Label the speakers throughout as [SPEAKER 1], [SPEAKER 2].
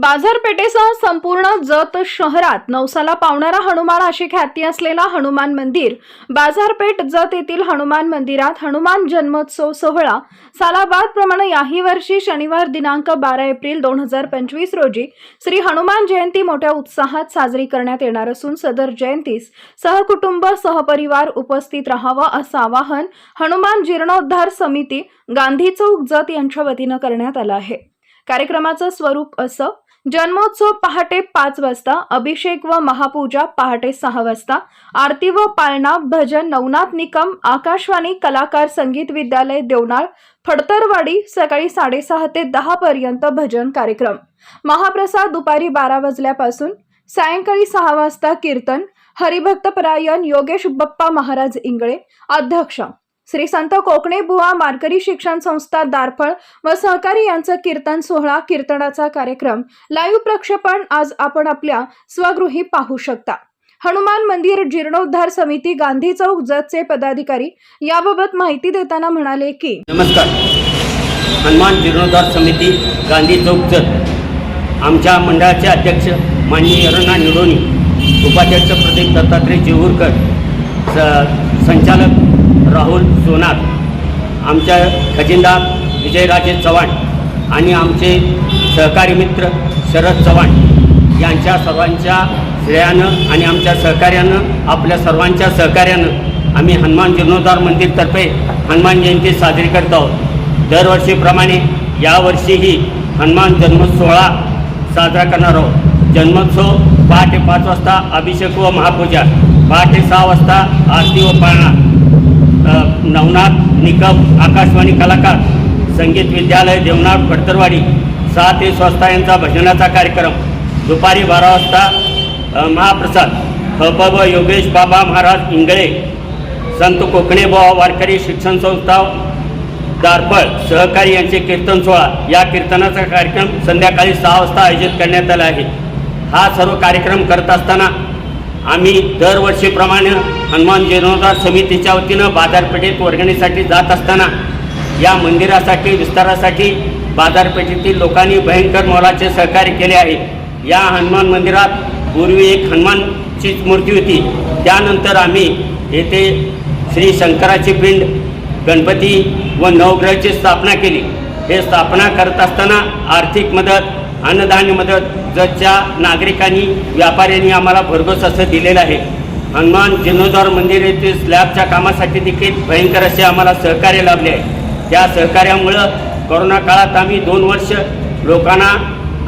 [SPEAKER 1] बाजारपेठेसह संपूर्ण जत शहरात नवसाला पावणारा हनुमान अशी ख्याती असलेला हनुमान मंदिर बाजारपेठ जत येथील हनुमान मंदिरात हनुमान जन्मोत्सव सोहळा सालाबादप्रमाणे याही वर्षी शनिवार दिनांक बारा एप्रिल दोन हजार पंचवीस रोजी श्री हनुमान जयंती मोठ्या उत्साहात साजरी करण्यात येणार असून सदर जयंतीस सहकुटुंब सहपरिवार उपस्थित राहावं असं आवाहन हनुमान जीर्णोद्धार समिती गांधी चौक जत यांच्या वतीनं करण्यात आलं आहे. कार्यक्रमाचं स्वरूप असं जन्मोत्सव पहाटे पाच वाजता अभिषेक व महापूजा पहाटे सहा वाजता आरती व पाळणा भजन नवनाथ निकम आकाशवाणी कलाकार संगीत विद्यालय देवनाळ फडतरवाडी सकाळी साडेसहा ते दहा पर्यंत भजन कार्यक्रम. महाप्रसाद दुपारी बारा वाजल्यापासून सायंकाळी सहा वाजता कीर्तन हरिभक्तपरायण योगेश बप्पा महाराज इंगळे अध्यक्ष श्री संत कोकणे बुवा मारकरी शिक्षण संस्था दारफळ व सहकारी यांचं कीर्तन सोहळा कीर्तनाचा कार्यक्रम. लाईव्ह प्रक्षेपण आज आपण आपल्या स्वगृही पाहू शकता. हनुमान मंदिर जीर्णोद्धार समिती गांधी चौक जतचे पदाधिकारी याबाबत माहिती देताना म्हणाले की
[SPEAKER 2] नमस्कार. हनुमान जीर्णोद्धार समिती गांधी चौक जत आमच्या मंडळाचे अध्यक्ष माननीय अरुणा निडोणी उपाध्यक्ष प्रदीप दत्तात्रय जिवूरकर स संचालक राहुल सोनार आमच्या खजिनदार विजयराजे चव्हाण आणि आमचे सहकारी मित्र शरद चव्हाण यांच्या सर्वांच्या श्रेयानं आणि आमच्या सहकार्यानं आपल्या सर्वांच्या सहकार्यानं आम्ही हनुमान जीर्णोद्धार मंदिरतर्फे हनुमान जयंती साजरी करत आहोत. दरवर्षीप्रमाणे यावर्षीही हनुमान जन्मोत्सोहळा साजरा करणार आहोत. जन्मोत्सव पहाटे पाच वाजता अभिषेक व महापूजा पहाटे सहा वाजता आरती व पाळणा. नवनाथ निकम आकाशवाणी कलाकार संगीत विद्यालय देवनाथ फडतरवाडी सहा ते वाजता यांचा भजनाचा कार्यक्रम. दुपारी बारा वाजता महाप्रसाद. हप व योगेश बाबा महाराज इंगळे संत कोकणे बुवा वारकरी शिक्षण संस्था दारपळ सहकारी यांचे कीर्तन सोहळा. या कीर्तनाचा कार्यक्रम संध्याकाळी सहा वाजता आयोजित करण्यात आला आहे. हा सर्व कार्यक्रम करत असताना आम्ही दरवर्षीप्रमाणे हनुमान जीर्णोद्धार समितीच्या वतीनं बाजारपेठेत वर्गणीसाठी जात असताना या मंदिरासाठी विस्तारासाठी बाजारपेठेतील लोकांनी भयंकर मोलाचे सहकार्य केले आहे. या हनुमान मंदिरात पूर्वी एक हनुमानचीच मूर्ती होती. त्यानंतर आम्ही येथे श्री शंकराची पिंड गणपती व नवग्रहाची स्थापना केली. हे स्थापना करत असताना आर्थिक मदत अन्नधान्य मदत जच्या नागरिकांनी व्यापाऱ्यांनी आम्हाला भरघोस असं दिलेलं आहे. हनुमान जीर्णोद्धार मंदिर येथे स्लॅबच्या कामासाठी देखील भयंकर असे आम्हाला सहकार्य लाभले आहे. त्या सहकार्यामुळं कोरोना काळात आम्ही दोन वर्ष लोकांना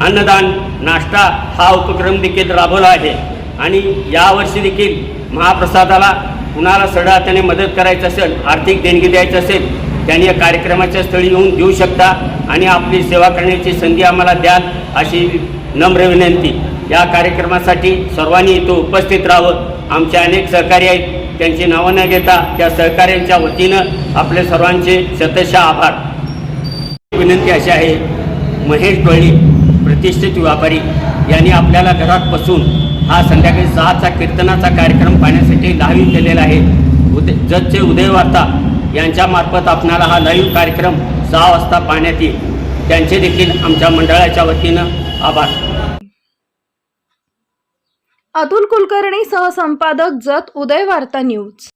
[SPEAKER 2] अन्नदान नाश्ता हा उपक्रम देखील राबवला आहे. आणि यावर्षी देखील महाप्रसादाला कुणाला सडा त्याने मदत करायचं असेल आर्थिक देणगी द्यायचं असेल त्यांनी या कार्यक्रमाच्या स्थळी येऊन देऊ शकता आणि आपली सेवा करण्याची संधी आम्हाला द्याल अशी नम्र विनंती. या कार्यक्रमासाठी सर्वांनी इथं उपस्थित राहावं. आमचे अनेक सहकारी आहेत. त्यांची नावं न घेता त्या सहकाऱ्यांच्या वतीनं आपले सर्वांचे शतशः आभार. विनंती अशी आहे महेश डोळी प्रतिष्ठित व्यापारी यांनी आपल्याला घरात बसून हा संध्याकाळी सहाचा कीर्तनाचा कार्यक्रम पाहण्यासाठी दहावी केलेला आहे. उदय जजचे उदय वार्ता यांच्यामार्फत आपणाला हा लाईव्ह कार्यक्रम सहा वाजता पाहण्यात येईल. त्यांचे देखील आमच्या मंडळाच्या वतीनं आभार.
[SPEAKER 1] अतुल कुलकर्णी सहसंपादक जत उदय वार्ता न्यूज.